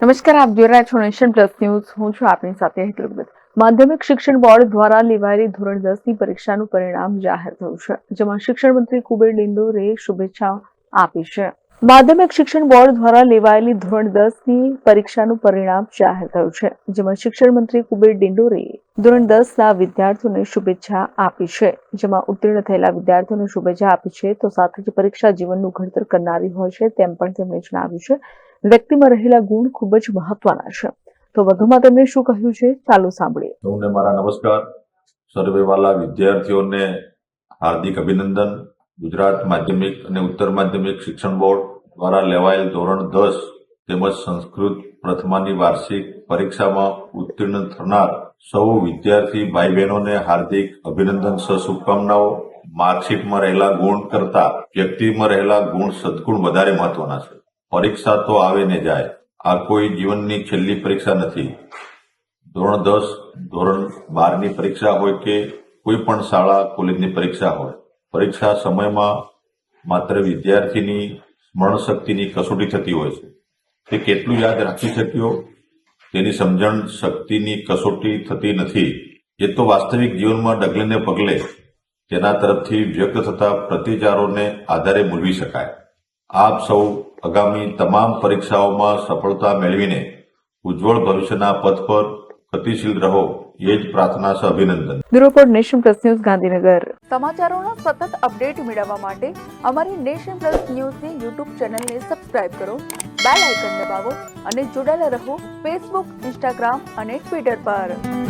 નમસ્કાર, આપ જોઈ રહ્યા છો નેશન પ્લસ ન્યૂઝ. હું છું આપની સાથે હેતલ માધ્યમિક શિક્ષણ બોર્ડ દ્વારા લેવાયેલી ધોરણ દસની પરીક્ષાનું પરિણામ જાહેર થયું છે, જેમાં શિક્ષણ મંત્રી કુબેર ડિંડોરે શુભેચ્છા આપી છે. માધ્યમિક શિક્ષણ બોર્ડ દ્વારા લેવાયેલી ધોરણ દસની પરીક્ષાનું પરિણામ જાહેર થયું છે, જેમાં શિક્ષણ મંત્રી કુબેર ડિંડોરે ધોરણ દસ ના વિદ્યાર્થીઓને શુભેચ્છા આપી છે. જેમાં ઉત્તીર્ણ થયેલા વિદ્યાર્થીઓને શુભેચ્છા આપી છે, તો સાથે જ પરીક્ષા જીવનનું ઘડતર કરનારી હોય છે, તેમ પણ તેમણે જણાવ્યું છે. વ્યક્તિમાં રહેલા ગુણ ખૂબ જ મહત્વના છે. તો વધુમાં તેમણે શું કહ્યું છે? ચાલો સાંભળીએ. સૌને મારા નમસ્કાર. સર્વેવાલા વિદ્યાર્થીઓને હાર્દિક અભિનંદન. ગુજરાત માધ્યમિક અને ઉત્તર માધ્યમિક શિક્ષણ બોર્ડ દ્વારા લેવાયેલ ધોરણ દસ તેમજ સંસ્કૃત પ્રથમાની વાર્ષિક પરીક્ષામાં ઉત્તીર્ણ થનાર સૌ વિદ્યાર્થી ભાઈ બહેનોને હાર્દિક અભિનંદન સહ શુભકામનાઓ. માર્કશીટમાં રહેલા ગુણ કરતા વ્યક્તિમાં રહેલા ગુણ સદગુણ વધારે મહત્વના છે. પરીક્ષા તો આવે ને જાય. આ કોઈ જીવનની છેલ્લી પરીક્ષા નથી. ધોરણ દસ, ધોરણ બારની પરીક્ષા હોય કે કોઈ પણ શાળા, કોલેજની પરીક્ષા હોય. પરીક્ષા સમયમાં માત્ર વિદ્યાર્થીની સ્મરણ શક્તિની કસોટી થતી હોય છે. તે કેટલું યાદ રાખી શક્યો? તેની સમજણ શક્તિની કસોટી થતી નથી. એ તો વાસ્તવિક જીવનમાં ડગલે ને પગલે તેના તરફથી વ્યક્ત થતા પ્રતિચારોને આધારે મૂલવી શકાય. આપ સૌ આગામી તમામ પરીક્ષાઓમાં સફળતા મેળવીને ઉજ્જવળ ભવિષ્યના પથ પર ગતિશીલ રહો. એ જ પ્રાર્થના છે અભિનંદન. Bureau report nation plus news Gandhinagar. સમાચારોનો સતત અપડેટ મેળવવા માટે અમારી નેશન પ્લસ ન્યૂઝની યુટ્યુબ ચેનલને સબસ્ક્રાઇબ કરો બેલ આઇકન દબાવો અને જોડાયેલા રહો ફેસબુક ઇન્સ્ટાગ્રામ અને ટ્વિટર પર.